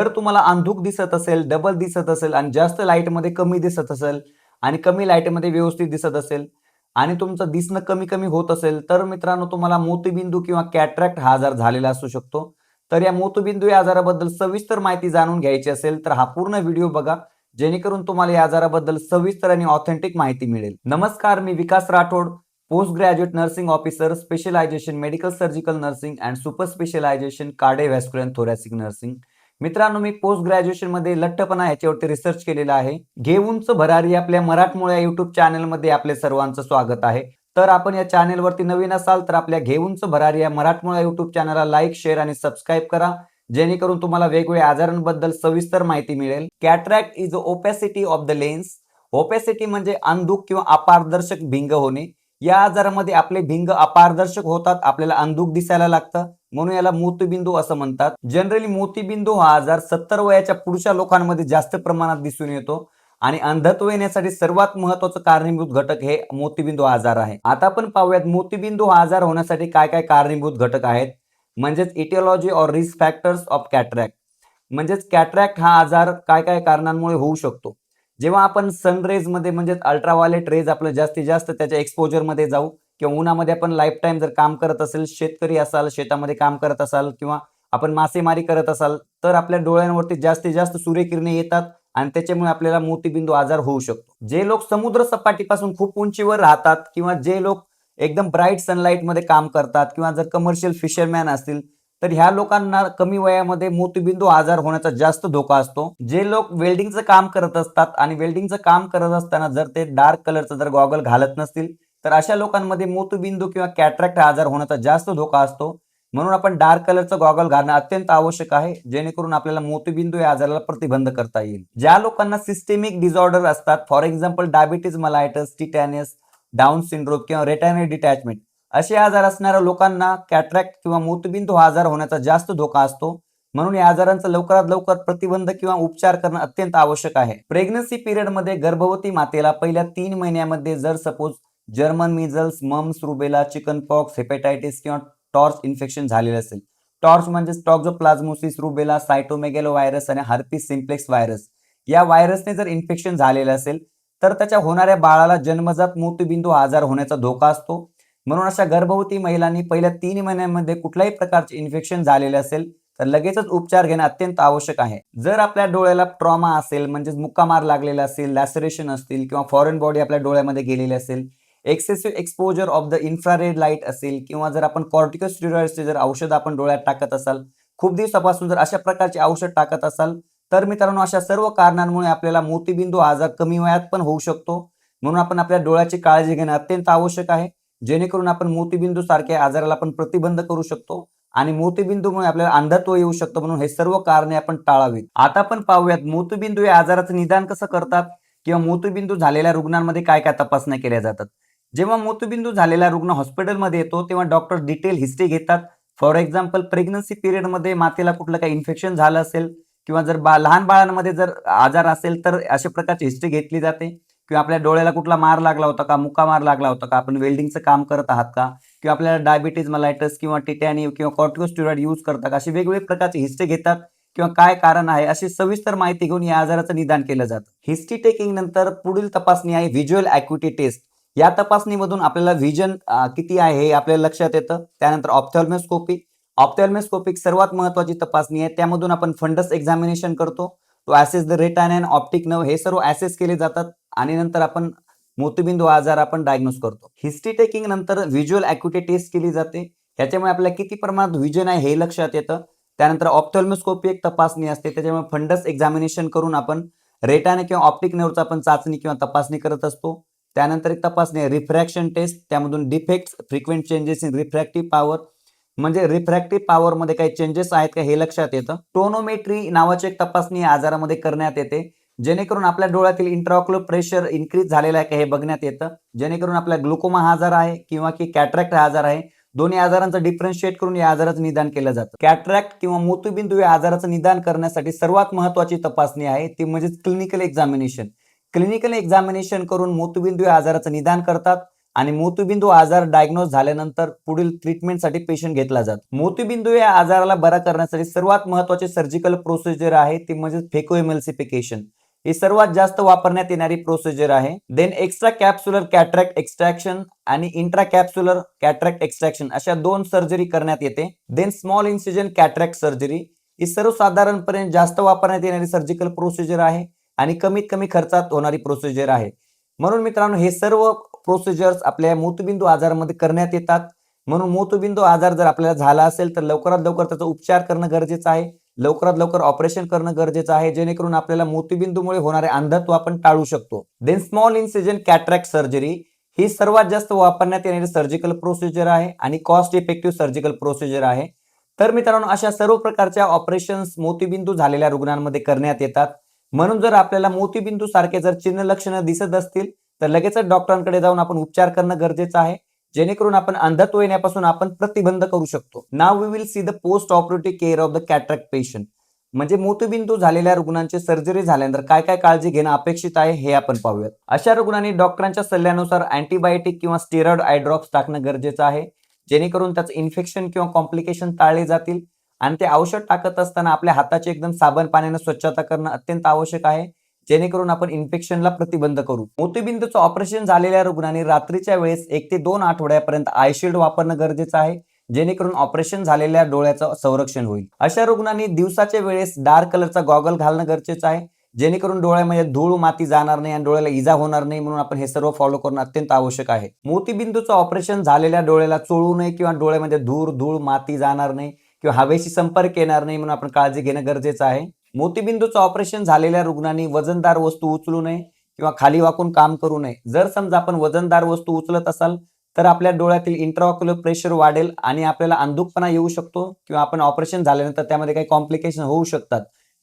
जर तुम्हाला अंधुक दिसत असेल डबल दिसत असेल आणि जास्त लाईटमध्ये कमी दिसत असेल आणि कमी लाईटमध्ये व्यवस्थित दिसत असेल आणि तुमचं दिसणं कमी कमी होत असेल तर मित्रांनो तुम्हाला मोतीबिंदू किंवा कॅट्रॅक्ट हा आजार झालेला असू शकतो. तर या मोतीबिंदू या आजाराबद्दल सविस्तर माहिती जाणून घ्यायची असेल तर हा पूर्ण व्हिडिओ बघा जेणेकरून तुम्हाला या आजाराबद्दल सविस्तर आणि ऑथेंटिक माहिती मिळेल. नमस्कार मी Vikas Rathod post graduate nursing officer specialization medical surgical nursing and super specialization cardiovascular thoracic nursing मित्रांनो मी पोस्ट ग्रॅज्युएशनमध्ये लठ्ठपणा याच्यावरती रिसर्च केलेला आहे. घेऊनच भरारी आपल्या मराठमोळ्या युट्यूब चॅनलमध्ये आपले सर्वांचं स्वागत आहे. तर आपण या चॅनेलवरती नवीन असाल तर आपल्या घेऊनच भरारी या मराठमोळ्या युट्यूब चॅनलला लाईक शेअर आणि सबस्क्राईब करा. जेणेकरून तुम्हाला वेगवेगळ्या आजारांबद्दल सविस्तर माहिती मिळेल. Cataract is opacity of the lens opacity म्हणजे अंधुक किंवा अपारदर्शक भिंग होणे. या आजारामध्ये आपले भिंग अपारदर्शक होतात आपल्याला अंधुक दिसायला लागतं. म्हणून याला मोतीबिंदू असं म्हणतात. जनरली मोतीबिंदू हा आजार सत्तर वयाच्या पुढच्या लोकांमध्ये जास्त प्रमाणात दिसून येतो आणि अंधत्व येण्यासाठी सर्वात महत्वाचं कारणीभूत घटक हे मोतीबिंदू आजार आहे. आता आपण पाहूयात मोतीबिंदू हा आजार होण्यासाठी काय काय कारणीभूत घटक आहेत. म्हणजेच etiology or risk factors of cataract म्हणजेच कॅट्रॅक्ट हा आजार काय काय कारणांमुळे होऊ शकतो. जेव्हा आपण सनरेजमध्ये म्हणजेच अल्ट्राव्हायलेट रेज आपलं जास्तीत जास्त त्याच्या एक्सपोजरमध्ये जाऊ किंवा उन्हामध्ये आपण लाईफ टाईम जर काम करत असेल शेतकरी असाल शेतामध्ये काम करत असाल किंवा आपण मासेमारी करत असाल तर आपल्या डोळ्यांवरती जास्तीत जास्त सूर्यकिरणे येतात आणि त्याच्यामुळे आपल्याला मोतीबिंदू आजार होऊ शकतो. जे लोक समुद्र सपाटीपासून खूप उंचीवर राहतात किंवा जे लोक एकदम ब्राईट सनलाईटमध्ये काम करतात किंवा जर कमर्शियल फिशरमॅन असतील तर ह्या लोकांना कमी वयामध्ये मोतीबिंदू आजार होण्याचा जास्त धोका असतो. जे लोक वेल्डिंगचं काम करत असतात आणि वेल्डिंगचं काम करत असताना जर ते डार्क कलरचं जर गॉगल घालत नसतील तर अशा लोकांमध्ये मोतबिंदू किंवा कॅट्रॅक्ट आजार होण्याचा जास्त धोका असतो. म्हणून आपण डार्क कलरचं गॉगल घालणं अत्यंत आवश्यक आहे जेणेकरून आपल्याला मोतीबिंदू या आजाराला प्रतिबंध करता येईल. ज्या लोकांना सिस्टेमिक डिसऑर्डर असतात for example diabetes mellitus tetanus down syndrome किंवा रेटायनल डिटॅचमेंट असे आजार असणाऱ्या लोकांना कॅट्रॅक्ट किंवा मोतीबिंदू हा आजार होण्याचा जास्त धोका असतो. म्हणून या आजारांचा लवकरात लवकर प्रतिबंध किंवा उपचार करणं अत्यंत आवश्यक आहे. प्रेग्नन्सी पिरियडमध्ये गर्भवती मातेला पहिल्या तीन महिन्यामध्ये जर suppose German measles mumps rubella chickenpox hepatitis किंवा टॉर्च इन्फेक्शन झालेलं असेल. टॉर्च म्हणजे टॉक्झोप्लाझमोसिस रुबेला सायटोमेगेलो व्हायरस आणि हर्पिस सिम्प्लेक्स व्हायरस. या व्हायरसने जर इन्फेक्शन झालेलं असेल तर त्याच्या होणाऱ्या बाळाला जन्मजात मोतीबिंदू आजार होण्याचा धोका असतो. म्हणून अशा गर्भवती महिलांनी पहिल्या तीन महिन्यांमध्ये कुठल्याही प्रकारचे इन्फेक्शन झालेले असेल तर लगेचच उपचार घेणं अत्यंत आवश्यक आहे. जर आपल्या डोळ्याला ट्रॉमा असेल म्हणजेच मुक्कामार लागलेला असेल लॅसरेशन असतील किंवा फॉरेन बॉडी आपल्या डोळ्यामध्ये गेलेली असेल excessive exposure of the infrared light असेल किंवा जर आपण कॉर्टिकोस्टिरॉइडचे जर औषध आपण डोळ्यात टाकत असाल खूप दिवसापासून जर अशा प्रकारचे औषध टाकत असाल तर मित्रांनो अशा सर्व कारणांमुळे आपल्याला मोतीबिंदू आजार कमी वयात पण होऊ शकतो. म्हणून आपण आपल्या डोळ्याची काळजी घेणं अत्यंत आवश्यक आहे. जेणेकरून आपण मोतीबिंदू सारख्या आजाराला आपण प्रतिबंध करू शकतो आणि मोतीबिंदूमुळे आपल्याला अंधत्व येऊ शकतं. म्हणून हे सर्व कारणे आपण टाळावीत. आता आपण पाहूयात मोतीबिंदू या आजाराचं निदान कसं करतात किंवा मोतीबिंदू झालेल्या रुग्णांमध्ये काय काय तपासण्या केल्या जातात? जेव्हा मोतबिंदू झालेला रुग्ण हॉस्पिटलमध्ये येतो तेव्हा डॉक्टर डिटेल हिस्ट्री घेतात. फॉर एक्झाम्पल प्रेग्नन्सी पिरियडमध्ये मातेला कुठलं काही इन्फेक्शन झालं असेल किंवा जर बा लहान बाळांमध्ये जर आजार असेल तर अशा प्रकारची हिस्ट्री घेतली जाते. किंवा आपल्या डोळ्याला कुठला मार लागला होता का मुका मार लागला होता का आपण वेल्डिंगचं काम करत आहात का? किंवा आपल्याला डायबिटीज मलायटस किंवा टिटॅनी किंवा कॉर्टिकोस्टिरॉइड यूज करता का अशी वेगवेगळ्या प्रकारची हिस्ट्री घेतात. किंवा काय कारण आहे अशी सविस्तर माहिती घेऊन या आजाराचं निदान केलं जातं. हिस्ट्री टेकिंग नंतर पुढील तपासणी आहे व्हिज्युअल अॅक्युटी टेस्ट. या तपासणीमधून आपल्याला व्हिजन किती आहे हे आपल्याला लक्षात येतं. त्यानंतर ऑप्थॉल्मोस्कोपी ऑप्थॉल्मेस्कोपिक सर्वात महत्वाची तपासणी आहे. त्यामधून आपण फंडस एक्झामिनेशन करतो. तो assess the retina and optic nerve हे सर्व ऍसेस केले जातात. आणि नंतर आपण मोतीबिंदू आजार आपण डायग्नोस करतो. हिस्ट्री टेकिंग नंतर व्हिज्युअल अॅक्युटी टेस्ट केली जाते. ह्याच्यामुळे आपल्याला किती प्रमाणात व्हिजन आहे हे लक्षात येतं. त्यानंतर ऑप्थॉल्मोस्कोपी एक तपासणी असते. त्याच्यामुळे फंडस एक्झामिनेशन करून आपण रेटाने किंवा ऑप्टिक नर्वचा आपण चाचणी किंवा तपासणी करत असतो. त्यानंतर एक तपासणी आहे. रिफ्रॅक्शन टेस्ट त्यामधून defects frequent changes in refractive power म्हणजे रिफ्रॅक्टिव्ह पॉवर मध्ये काही चेंजेस आहेत का हे लक्षात येतं. टोनोमेट्री नावाची एक तपासणी या आजारामध्ये करण्यात येते. जेणेकरून आपल्या डोळ्यातील इंट्राऑक्युलर प्रेशर इन्क्रीज झालेलं आहे का हे बघण्यात येतं. जेणेकरून आपला ग्लुकोमा हा आजार आहे किंवा की कॅट्रॅक्ट हा आजार आहे. दोन्ही आजारांचं डिफरन्शिएट करून या आजाराचं निदान केलं जातं. कॅट्रॅक्ट किंवा मोतीबिंदू या आजाराचं निदान करण्यासाठी सर्वात महत्वाची तपासणी आहे. ती म्हणजे क्लिनिकल एक्झामिनेशन क्लिनिकल एक्झामिनेशन करून मोतीबिंदू या आजाराचं निदान करतात आणि मोतीबिंदू आजार डायग्नोज झाल्यानंतर पुढील ट्रीटमेंटसाठी पेशंट घेतला जातो. मोतीबिंदू या आजाराला बरा करण्यासाठी सर्वात महत्त्वाचे सर्जिकल प्रोसिजर आहे ती म्हणजे फेकोएमल्सिफिकेशन ही सर्वात जास्त वापरण्यात येणारी प्रोसिजर आहे. Then extra capsular cataract extraction आणि इंट्रा कॅप्सुलर कॅट्रॅक्ट एक्स्ट्रॅक्शन अशा दोन सर्जरी करण्यात येते. Then small incision cataract surgery ही सर्वसाधारणपणे जास्त वापरण्यात येणारी सर्जिकल प्रोसिजर आहे. आणि कमीत कमी खर्चात होणारी प्रोसिजर आहे. म्हणून मित्रांनो हे सर्व प्रोसिजर्स आपल्या मोतबिंदू आजारामध्ये करण्यात येतात. म्हणून मोतबिंदू आजार जर आपल्याला झाला असेल तर लवकरात लवकर त्याचा उपचार करणं गरजेचं आहे. लवकरात लवकर ऑपरेशन करणं गरजेचं आहे जेणेकरून आपल्याला मोतीबिंदूमुळे होणारे अंधत्व आपण टाळू शकतो. Then small incision cataract surgery ही सर्वात जास्त वापरण्यात येणारी सर्जिकल प्रोसिजर आहे आणि कॉस्ट इफेक्टिव्ह सर्जिकल प्रोसिजर आहे. तर मित्रांनो अशा सर्व प्रकारच्या ऑपरेशन्स मोतीबिंदू झालेल्या रुग्णांमध्ये करण्यात येतात. म्हणून जर आपल्याला मोतीबिंदू सारखे जर चिन्ह लक्षणं दिसत असतील तर लगेचच डॉक्टरांकडे जाऊन आपण उपचार करणं गरजेचं आहे. जेणेकरून आपण अंधत्व येण्यापासून आपण प्रतिबंध करू शकतो. Now we will see the post operative care of the cataract patient म्हणजे मोतीबिंदू झालेल्या रुग्णांची सर्जरी झाल्यानंतर काय काय काळजी घेणं अपेक्षित आहे हे आपण पाहूयात. अशा रुग्णांनी डॉक्टरांच्या सल्ल्यानुसार अँटीबायोटिक किंवा स्टेरॉइड आयड्रॉप्स टाकणं गरजेचं आहे. जेणेकरून त्याचं इन्फेक्शन किंवा कॉम्प्लिकेशन टाळले जातील. आणि ते औषध टाकत असताना आपल्या हाताची एकदम साबण पाण्यानं स्वच्छता करणं अत्यंत आवश्यक आहे. जेणेकरून आपण इन्फेक्शनला प्रतिबंध करू. मोतीबिंदूचं ऑपरेशन झालेल्या रुग्णांनी रात्रीच्या वेळेस एक ते दोन आठवड्यापर्यंत आयशिल्ड वापरणं गरजेचं आहे. जेणेकरून ऑपरेशन झालेल्या डोळ्याचं संरक्षण होईल. अशा रुग्णांनी दिवसाच्या वेळेस डार्क कलरचा गॉगल घालणं गरजेचं आहे. जेणेकरून डोळ्यामध्ये धूळ माती जाणार नाही आणि डोळ्याला इजा होणार नाही म्हणून आपण हे सर्व फॉलो करणं अत्यंत आवश्यक आहे. मोतीबिंदूचं ऑपरेशन झालेल्या डोळ्याला चोळू नये किंवा डोळ्यामध्ये धूर धूळ माती जाणार नाही. किंवा हवेशी संपर्क येणार नाही म्हणून आपण काळजी घेणं गरजेचं आहे. मोतीबिंदूचं ऑपरेशन झालेल्या रुग्णांनी वजनदार वस्तू उचलू नये किंवा खाली वाकून काम करू नये. जर समजा आपण वजनदार वस्तू उचलत असाल तर आपल्या डोळ्यातील इंट्राऑक्युलर प्रेशर वाढेल आणि आपल्याला अंधुकपणा येऊ शकतो किंवा आपण ऑपरेशन झाल्यानंतर त्यामध्ये काही कॉम्प्लिकेशन होऊ शकतात.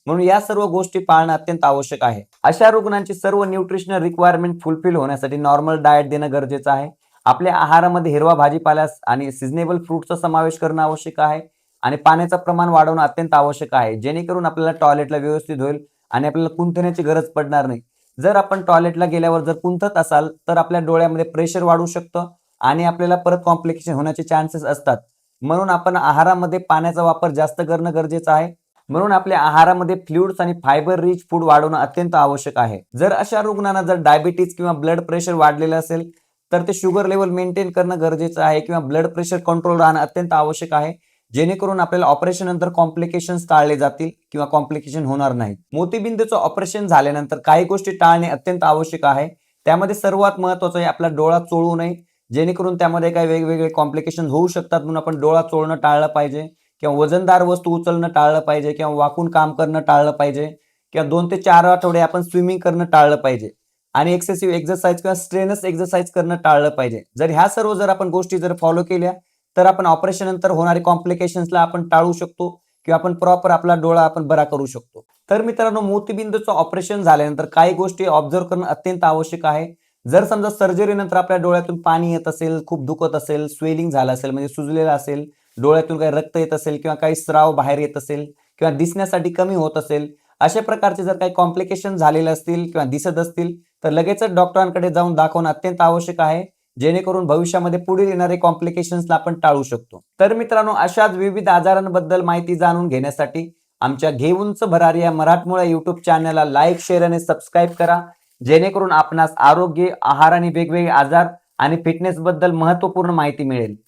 म्हणून या सर्व गोष्टी पाळणं अत्यंत आवश्यक आहे. अशा रुग्णांची सर्व न्यूट्रिशनल रिक्वायरमेंट फुलफिल होण्यासाठी नॉर्मल डाएट देणं गरजेचं आहे. आपल्या आहारामध्ये हिरवा भाजीपाल्यास आणि सिजनेबल फ्रूटचा समावेश करणं आवश्यक आहे. आणि पाण्याचं प्रमाण वाढवणं अत्यंत आवश्यक आहे. जेणेकरून आपल्याला टॉयलेटला व्यवस्थित होईल आणि आपल्याला कुंथण्याची गरज पडणार नाही. जर आपण टॉयलेटला गेल्यावर जर कुंथत असाल तर आपल्या डोळ्यामध्ये प्रेशर वाढू शकतं आणि आपल्याला परत कॉम्प्लिकेशन होण्याचे चान्सेस असतात. म्हणून आपण आहारामध्ये पाण्याचा वापर जास्त करणं गरजेचं आहे. म्हणून आपल्या आहारामध्ये फ्लुइड्स आणि फायबर रिच फूड वाढवणं अत्यंत आवश्यक आहे. जर अशा रुग्णांना जर डायबिटीज किंवा ब्लड प्रेशर वाढलेलं असेल तर ते शुगर लेवल मेंटेन करणं गरजेचं आहे किंवा ब्लड प्रेशर कंट्रोल राहणं अत्यंत आवश्यक आहे. जेणेकरून आपल्याला ऑपरेशन नंतर कॉम्प्लिकेशन टाळले जातील किंवा कॉम्प्लिकेशन होणार नाही. मोतीबिंदूचं ऑपरेशन झाल्यानंतर काही गोष्टी टाळणे अत्यंत आवश्यक आहे. त्यामध्ये सर्वात महत्वाचं आहे आपला डोळा चोळू नये. जेणेकरून त्यामध्ये काही वेगवेगळे कॉम्प्लिकेशन होऊ शकतात म्हणून आपण डोळा चोळणं टाळलं पाहिजे किंवा वजनदार वस्तू उचलणं टाळलं पाहिजे किंवा वाकून काम करणं टाळलं पाहिजे किंवा दोन ते चार आठवडे आपण स्विमिंग करणं टाळलं पाहिजे. आणि एक्सेसिव्ह एक्सरसाइज किंवा स्ट्रेनस एक्सरसाइज करणं टाळलं पाहिजे. जर ह्या सर्व जर आपण गोष्टी जर फॉलो केल्या तर आपण ऑपरेशन नंतर होणारे कॉम्प्लिकेशन्सला आपण टाळू शकतो किंवा आपण प्रॉपर आपला डोळा आपण बरा करू शकतो. तर मित्रांनो मोतीबिंदूचं ऑपरेशन झाल्यानंतर काही गोष्टी ऑब्झर्व करणं अत्यंत आवश्यक आहे. जर समजा सर्जरीनंतर आपल्या डोळ्यातून पाणी येत असेल खूप दुखत असेल स्वेलिंग झालं असेल म्हणजे सुजलेलं असेल डोळ्यातून काही रक्त येत असेल किंवा काही स्राव बाहेर येत असेल किंवा दिसण्यासाठी कमी होत असेल अशा प्रकारचे जर काही कॉम्प्लिकेशन झालेले असतील किंवा दिसत असतील तर लगेचच डॉक्टरांकडे जाऊन दाखवणं अत्यंत आवश्यक आहे. जेणेकरून भविष्यामध्ये पुढील येणारे कॉम्प्लिकेशन्सला आपण टाळू शकतो. तर मित्रांनो अशाच विविध आजारांबद्दल माहिती जाणून घेण्यासाठी आमच्या घेऊनच भरारी या मराठमोळ्या युट्यूब चॅनलला लाईक शेअर आणि सबस्क्राईब करा. जेणेकरून आपणास आरोग्य आहार आणि वेगवेगळे आजार आणि फिटनेस बद्दल महत्त्वपूर्ण माहिती मिळेल.